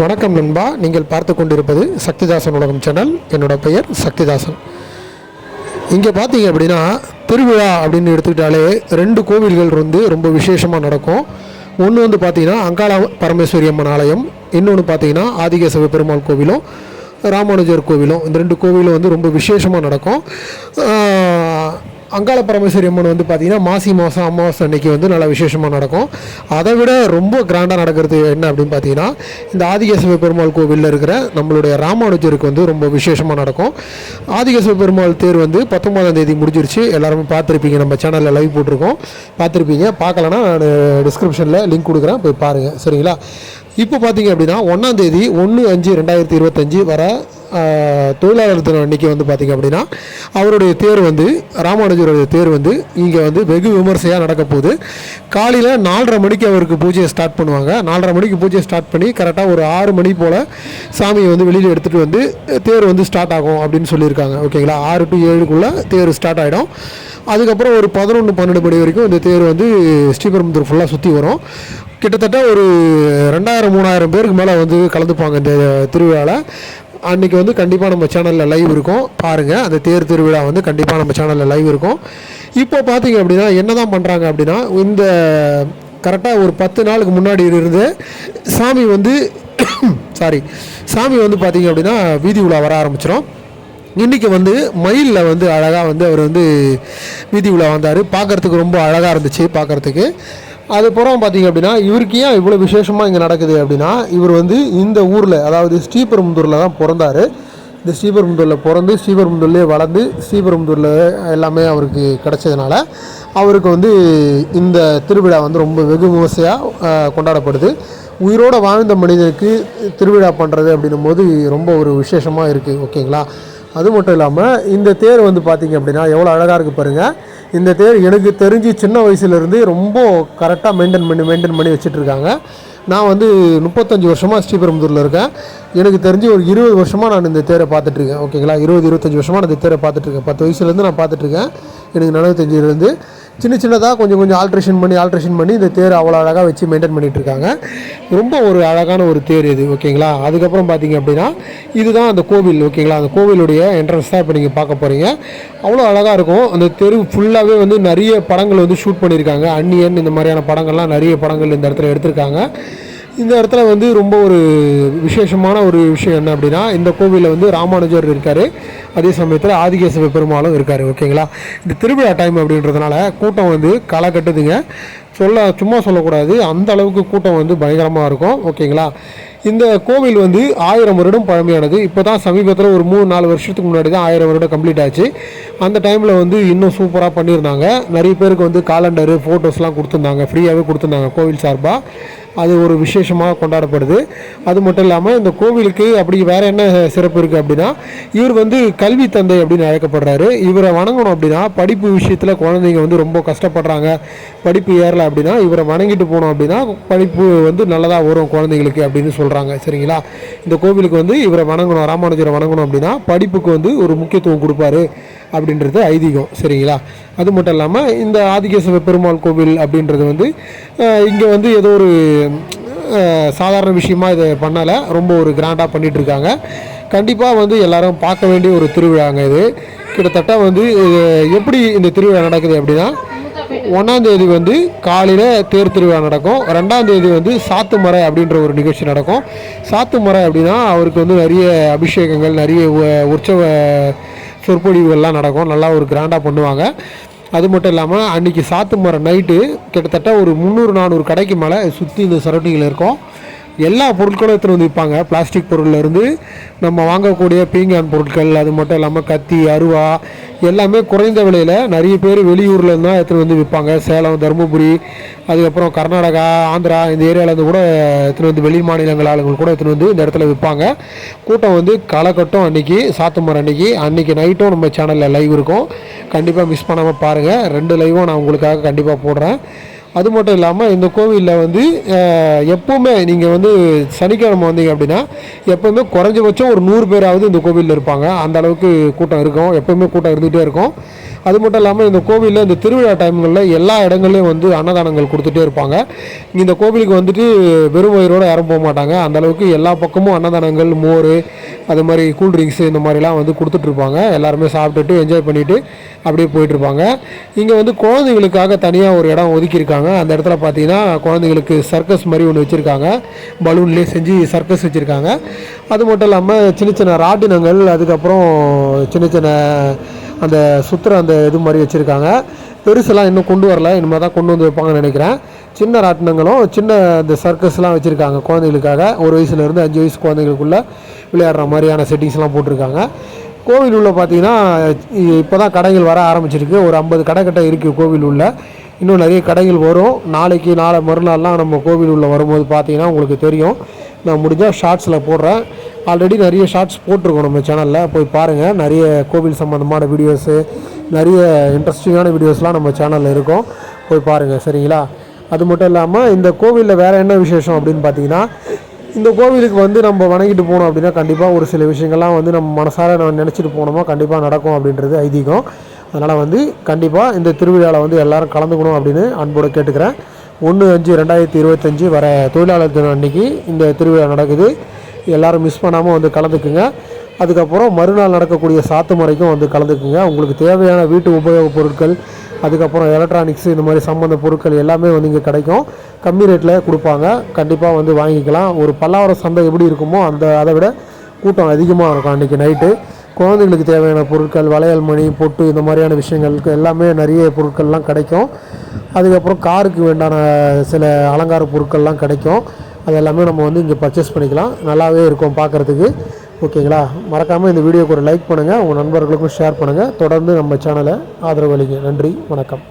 வணக்கம் நண்பா. நீங்கள் பார்த்து கொண்டிருப்பது சக்திதாசன் உலகம் சேனல். என்னோட பெயர் சக்திதாசன். இங்கே பார்த்தீங்க அப்படின்னா திருவிழா அப்படின்னு எடுத்துக்கிட்டாலே ரெண்டு கோவில்கள் வந்து ரொம்ப விசேஷமாக நடக்கும். ஒன்று வந்து பார்த்தீங்கன்னா அங்காள பரமேஸ்வரி அம்மன் ஆலயம். இன்னொன்று பார்த்தீங்கன்னா ஆதிகேசவ பெருமாள் கோவிலும் ராமானுஜர் கோவிலும். இந்த ரெண்டு கோவிலும் வந்து ரொம்ப விசேஷமாக நடக்கும். அங்காள பரமேஸ்வரி அம்மன் வந்து பார்த்திங்கன்னா மாசி மாதம் அமாவாசை அன்னைக்கு வந்து நல்லா விசேஷமாக நடக்கும். அதை விட ரொம்ப கிராண்டாக நடக்கிறது என்ன அப்படின்னு பார்த்தீங்கன்னா இந்த ஆதிகேசவ பெருமாள் கோவிலில் இருக்கிற நம்மளுடைய ராமானுஜருக்கு வந்து ரொம்ப விசேஷமாக நடக்கும். ஆதிகேசவ பெருமாள் தேர் வந்து பத்தொன்பதாம் தேதி முடிஞ்சிருச்சு. எல்லாருமே பார்த்துருப்பீங்க. நம்ம சேனலில் லைவ் போட்டிருக்கோம். பார்த்துருப்பீங்க. பார்க்கலன்னா நான் டிஸ்கிரிப்ஷனில் லிங்க் கொடுக்குறேன். போய் பாருங்கள் சரிங்களா? இப்போ பார்த்தீங்க அப்படின்னா ஒன்றாம் தேதி ஒன்று அஞ்சு ரெண்டாயிரத்தி இருபத்தஞ்சு வர தொழிலாளர் தினம் அன்னைக்கு வந்து பார்த்திங்க அப்படின்னா அவருடைய தேர் வந்து ராமானுஜருடைய தேர் வந்து இங்கே வந்து வெகு விமர்சையாக நடக்க போகுது. காலையில் நாலரை மணிக்கு அவருக்கு பூஜையை ஸ்டார்ட் பண்ணுவாங்க. நாலரை மணிக்கு பூஜையை ஸ்டார்ட் பண்ணி கரெக்டாக ஒரு ஆறு மணி போல் சாமியை வந்து வெளியில் எடுத்துகிட்டு வந்து தேர் வந்து ஸ்டார்ட் ஆகும் அப்படின்னு சொல்லியிருக்காங்க. ஓகேங்களா ஆறு டு ஏழுக்குள்ளே தேர் ஸ்டார்ட் ஆகிடும் அதுக்கப்புறம் ஒரு பதினொன்று பன்னெண்டு மணி வரைக்கும் இந்த தேர் வந்து ஸ்ரீபெரும்புத்தூர் ஃபுல்லாக சுற்றி வரும். கிட்டத்தட்ட ஒரு ரெண்டாயிரம் மூணாயிரம் பேருக்கு மேலே வந்து கலந்துப்பாங்க இந்த திருவிழாவில் அன்றைக்கி வந்து கண்டிப்பாக நம்ம சேனலில் லைவ் இருக்கும். பாருங்கள் அந்த தேர் திருவிழா வந்து கண்டிப்பாக நம்ம சேனலில் லைவ் இருக்கும். இப்போ பார்த்தீங்க அப்படின்னா என்ன தான் பண்ணுறாங்க அப்படின்னா இந்த கரெக்டாக ஒரு பத்து நாளுக்கு முன்னாடி இருந்து சாமி வந்து சாரி சாமி வந்து பார்த்தீங்க அப்படின்னா வீதி உலா வர ஆரம்பிச்சிடும் இன்றைக்கி வந்து மயிலில் வந்து அழகாக வந்து அவர் வந்து வீதி உலா வந்தார். பார்க்குறதுக்கு ரொம்ப அழகாக இருந்துச்சு பார்க்குறதுக்கு அதுக்கப்புறம் பார்த்தீங்க அப்படின்னா இவருக்கு ஏன் இவ்வளோ விசேஷமாக இங்கே நடக்குது அப்படின்னா இவர் வந்து இந்த ஊரில் அதாவது ஸ்ரீபெரும்புதூரில் தான் பிறந்தார். இந்த ஸ்ரீபெரும்புதூரில் பிறந்து ஸ்ரீபெரும்புதூர்லேயே வளர்ந்து ஸ்ரீபெரும்புதூரில் எல்லாமே அவருக்கு கிடச்சதுனால அவருக்கு வந்து இந்த திருவிழா வந்து ரொம்ப வெகு விமர்சையாக கொண்டாடப்படுது. உயிரோடு வாழ்ந்த மனிதனுக்கு திருவிழா பண்ணுறது அப்படின்னும் போது ரொம்ப ஒரு விசேஷமாக இருக்குது ஓகேங்களா? அது மட்டும் இல்லாமல் இந்த தேர் வந்து பார்த்தீங்க அப்படின்னா எவ்வளோ அழகாக இருக்குது பாருங்கள் இந்த தேர் எனக்கு தெரிஞ்சு சின்ன வயசுலேருந்து ரொம்ப கரெக்டாக மெயின்டைன் பண்ணி மெயின்டைன் பண்ணி வச்சுட்ருக்காங்க. நான் வந்து முப்பத்தஞ்சு வருஷமாக ஸ்ரீபெரும்புதூரில் இருக்கேன். எனக்கு தெரிஞ்சு ஒரு இருபது வருஷமாக நான் இந்த தேரை பார்த்துட்ருக்கேன். ஓகேங்களா? இருபது இருபத்தஞ்சி வருஷமாக நான் இந்த தேரை பார்த்துட்ருக்கேன். பத்து வயசுலேருந்து நான் பார்த்துட்ருக்கேன். எனக்கு நினைவு சின்ன சின்னதாக கொஞ்சம் கொஞ்சம் ஆல்ட்ரேஷன் பண்ணி ஆல்ட்ரேஷன் பண்ணி இந்த தேர் அவ்வளோ அழகாக வச்சு மெயின்டைன் பண்ணிகிட்டு இருக்காங்க. ரொம்ப ஒரு அழகான ஒரு தேர் இது ஓகேங்களா? அதுக்கப்புறம் பார்த்தீங்க அப்படின்னா இதுதான் அந்த கோவில் ஓகேங்களா? அந்த கோவிலுடைய என்ட்ரன்ஸ் தான் இப்போ நீங்கள் பார்க்க போகிறீங்க அவ்வளோ அழகாக இருக்கும். அந்த தெரு ஃபுல்லாகவே வந்து நிறைய படங்கள் வந்து ஷூட் பண்ணியிருக்காங்க. அன்னியன் இந்த மாதிரியான படங்கள்லாம் நிறைய படங்கள் இந்த இடத்துல எடுத்திருக்காங்க. இந்த இடத்துல வந்து ரொம்ப ஒரு விசேஷமான ஒரு விஷயம் என்ன அப்படின்னா இந்த கோவிலில் வந்து ராமானுஜர் இருக்கார். அதே சமயத்தில் ஆதிகேசவ பெருமாளும் இருக்கார் ஓகேங்களா? இந்த திருவிழா டைம் அப்படின்றதுனால கூட்டம் வந்து களை கட்டுதுங்க. சொல்ல சும்மா சொல்லக்கூடாது. அந்த அளவுக்கு கூட்டம் வந்து பயங்கரமாக இருக்கும் ஓகேங்களா? இந்த கோவில் வந்து ஆயிரம் வருடம் பழமையானது. இப்போ தான் சமீபத்தில் ஒரு மூணு நாலு வருஷத்துக்கு முன்னாடி தான் ஆயிரம் வருடம் கம்ப்ளீட் ஆச்சு. அந்த டைமில் வந்து இன்னும் சூப்பராக பண்ணியிருந்தாங்க. நிறைய பேருக்கு வந்து காலண்டரு ஃபோட்டோஸ்லாம் கொடுத்துருந்தாங்க. ஃப்ரீயாகவே கொடுத்துருந்தாங்க கோவில் சார்பாக அது ஒரு விசேஷமாக கொண்டாடப்படுது. அது மட்டும் இல்லாமல் இந்த கோவிலுக்கு அப்படி வேறு என்ன சிறப்பு இருக்குது அப்படின்னா இவர் வந்து கல்வி தந்தை அப்படின்னு அழைக்கப்படுறாரு. இவரை வணங்கணும் அப்படின்னா படிப்பு விஷயத்தில் குழந்தைங்க வந்து ரொம்ப கஷ்டப்படுறாங்க. படிப்பு ஏறலை அப்படின்னா இவரை வணங்கிட்டு போனோம் அப்படின்னா படிப்பு வந்து நல்லதாக வரும் குழந்தைங்களுக்கு அப்படின்னு சொல்கிறாங்க சரிங்களா? இந்த கோவிலுக்கு வந்து இவரை வணங்கணும் ராமானுஜரை வணங்கணும் அப்படின்னா படிப்புக்கு வந்து ஒரு முக்கியத்துவம் கொடுப்பாரு. அப்படின்றது ஐதீகம் சரிங்களா? அது மட்டும் இல்லாமல் இந்த ஆதிகேசவ பெருமாள் கோவில் அப்படின்றது வந்து இங்கே வந்து ஏதோ ஒரு சாதாரண விஷயமா இதை பண்ணலை. ரொம்ப ஒரு கிராண்டாக பண்ணிகிட்ருக்காங்க இருக்காங்க. கண்டிப்பாக வந்து எல்லாரும் பார்க்க வேண்டிய ஒரு திருவிழாங்க இது. கிட்டத்தட்ட வந்து எப்படி இந்த திருவிழா நடக்குது அப்படின்னா ஒன்றாந்தேதி வந்து காலையில் தேர் திருவிழா நடக்கும். ரெண்டாந்தேதி வந்து சாத்து மறை அப்படின்ற ஒரு நிகழ்ச்சி நடக்கும். சாத்து மறை அப்படின்னா அவருக்கு வந்து நிறைய அபிஷேகங்கள் நிறைய உ- உற்சவ சொற்பொழிவுகள்லாம் நடக்கும். நல்லா ஒரு கிராண்டாக பண்ணுவாங்க. அது மட்டும் இல்லாமல் அன்றைக்கி சாத்து மரம் நைட்டு கிட்டத்தட்ட ஒரு முந்நூறு நானூறு கடைக்கு மேலே சுற்றி இந்த சரௌண்டிங்கில் இருக்கும். எல்லா பொருட்களும் எடுத்துகிட்டு வந்து விற்பாங்க. பிளாஸ்டிக் பொருள்லேருந்து நம்ம வாங்கக்கூடிய பீங்கான் பொருட்கள் அது மட்டும் இல்லாமல் கத்தி அருவா எல்லாமே குறைந்த விலையில் நிறைய பேர் வெளியூர்லருந்து தான் எடுத்துகிட்டு வந்து விற்பாங்க. சேலம் தருமபுரி அதுக்கப்புறம் கர்நாடகா ஆந்திரா இந்த ஏரியாவிலேருந்து கூட எடுத்துகிட்டு வந்து வெளி மாநிலங்கள் ஆளுங்கள் கூட எடுத்துகிட்டு வந்து இந்த இடத்துல விற்பாங்க. கூட்டம் வந்து களக்கட்டும் அன்றைக்கி சாத்துமரம் அன்றைக்கி அன்றைக்கி நைட்டும் நம்ம சேனலில் லைவ் இருக்கும். கண்டிப்பாக மிஸ் பண்ணாமல் பாருங்கள் ரெண்டு லைவும் நான் உங்களுக்காக கண்டிப்பாக போடுறேன். அது மட்டும் இல்லாமல் இந்த கோவிலில் வந்து எப்போவுமே நீங்கள் வந்து சனிக்கிழமை வந்தீங்க அப்படின்னா எப்போவுமே குறைஞ்சபட்சம் ஒரு நூறு பேராவது இந்த கோவிலில் இருப்பாங்க. அந்த அளவுக்கு கூட்டம் இருக்கும். எப்போவுமே கூட்டம் இருந்துகிட்டே இருக்கும். அது மட்டும் இல்லாமல் இந்த கோவிலில் இந்த திருவிழா டைம்களில் எல்லா இடங்கள்லையும் வந்து அன்னதானங்கள் கொடுத்துட்டே இருப்பாங்க. இந்த கோவிலுக்கு வந்துட்டு வெறும் வயிறோடு யாரும் போக மாட்டாங்க. அந்தளவுக்கு எல்லா பக்கமும் அன்னதானங்கள் மோர் அது மாதிரி கூல்ட்ரிங்க்ஸ் இந்த மாதிரிலாம் வந்து கொடுத்துட்ருப்பாங்க எல்லாருமே சாப்பிட்டுட்டு என்ஜாய் பண்ணிவிட்டு அப்படியே போயிட்டுருப்பாங்க இங்கே வந்து குழந்தைங்களுக்காக தனியாக ஒரு இடம் ஒதுக்கியிருக்காங்க. அந்த இடத்துல பார்த்தீங்கன்னா குழந்தைங்களுக்கு சர்க்கஸ் மாதிரி ஒன்று வச்சுருக்காங்க. பலூன்லேயே செஞ்சு சர்க்கஸ் வச்சுருக்காங்க. அது மட்டும் இல்லாமல் சின்ன சின்ன ராட்டினங்கள் அதுக்கப்புறம் சின்ன சின்ன அந்த சுற்றுற அந்த இது மாதிரி வச்சுருக்காங்க. பெருசெல்லாம் இன்னும் கொண்டு வரல. இனிமேல் தான் கொண்டு வந்து வைப்பாங்கன்னு நினைக்கிறேன். சின்ன ராட்டினங்களும் சின்ன இந்த சர்க்கஸ்லாம் வச்சுருக்காங்க குழந்தைகளுக்காக. ஒரு வயசுலேருந்து அஞ்சு வயசு குழந்தைகளுக்குள்ளே விளையாடுற மாதிரியான செட்டிங்ஸ்லாம் போட்டிருக்காங்க. கோவில் உள்ள பார்த்தீங்கன்னா இப்போ தான் கடைகள் வர ஆரம்பிச்சிருக்கு. ஒரு ஐம்பது கடை கிட்ட இருக்குது கோவில் உள்ள இன்னும் நிறைய கடைகள் வரும். நாளைக்கு நாளை மறுநாள்லாம் நம்ம கோவில் உள்ள வரும்போது பார்த்தீங்கன்னா உங்களுக்கு தெரியும். நான் முடிஞ்சால் ஷார்ட்ஸில் போடுறேன். ஆல்ரெடி நிறைய ஷார்ட்ஸ் போட்டிருக்கோம் நம்ம சேனலில் போய் பாருங்கள் நிறைய கோவில் சம்மந்தமான வீடியோஸு நிறைய இன்ட்ரெஸ்டிங்கான வீடியோஸ்லாம் நம்ம சேனலில் இருக்கும். போய் பாருங்கள் சரிங்களா? அது மட்டும் இல்லாமல் இந்த கோவிலில் வேறு என்ன விசேஷம் அப்படின்னு பார்த்தீங்கன்னா இந்த கோவிலுக்கு வந்து நம்ம வணங்கிட்டு போனோம் அப்படின்னா கண்டிப்பாக ஒரு சில விஷயங்கள்லாம் வந்து நம்ம மனசார நம்ம நினச்சிட்டு போனோமா கண்டிப்பாக நடக்கும் அப்படின்றது ஐதீகம். அதனால் வந்து கண்டிப்பாக இந்த திருவிழாவில் வந்து எல்லோரும் கலந்துக்கணும் அப்படின்னு அன்போடு கேட்டுக்கிறேன். ஒன்று அஞ்சு ரெண்டாயிரத்தி இருபத்தஞ்சி வர தொழிலாளர் தினம் அன்னைக்கு இந்த திருவிழா நடக்குது. எல்லோரும் மிஸ் பண்ணாமல் வந்து கலந்துக்குங்க. அதுக்கப்புறம் மறுநாள் நடக்கக்கூடிய சாத்து முறைக்கும் வந்து கலந்துக்குங்க. உங்களுக்கு தேவையான வீட்டு உபயோகப் பொருட்கள் அதுக்கப்புறம் எலக்ட்ரானிக்ஸ் இந்த மாதிரி சம்மந்த பொருட்கள் எல்லாமே வந்து இங்கே கிடைக்கும். கம்மி ரேட்டில் கொடுப்பாங்க. கண்டிப்பாக வந்து வாங்கிக்கலாம். ஒரு பல்லாவரம் சந்தை எப்படி இருக்குமோ அந்த அதை விட கூட்டம் அதிகமாக இருக்கும் அன்றைக்கி நைட்டு குழந்தைங்களுக்கு தேவையான பொருட்கள் வளையல் மணி பொட்டு இந்த மாதிரியான விஷயங்களுக்கு எல்லாமே நிறைய பொருட்கள்லாம் கிடைக்கும். அதுக்கப்புறம் காருக்கு வேண்டான சில அலங்கார பொருட்கள்லாம் கிடைக்கும். அது எல்லாமே நம்ம வந்து இங்கே பர்ச்சேஸ் பண்ணிக்கலாம். நல்லாவே இருக்கும் பார்க்குறதுக்கு. ஓகேங்களா? மறக்காமல் இந்த வீடியோக்கு ஒரு லைக் பண்ணுங்கள் உங்கள் நண்பர்களுக்கும் ஷேர் பண்ணுங்கள் தொடர்ந்து நம்ம சேனலை ஆதரவு அளிங்க. நன்றி. வணக்கம்.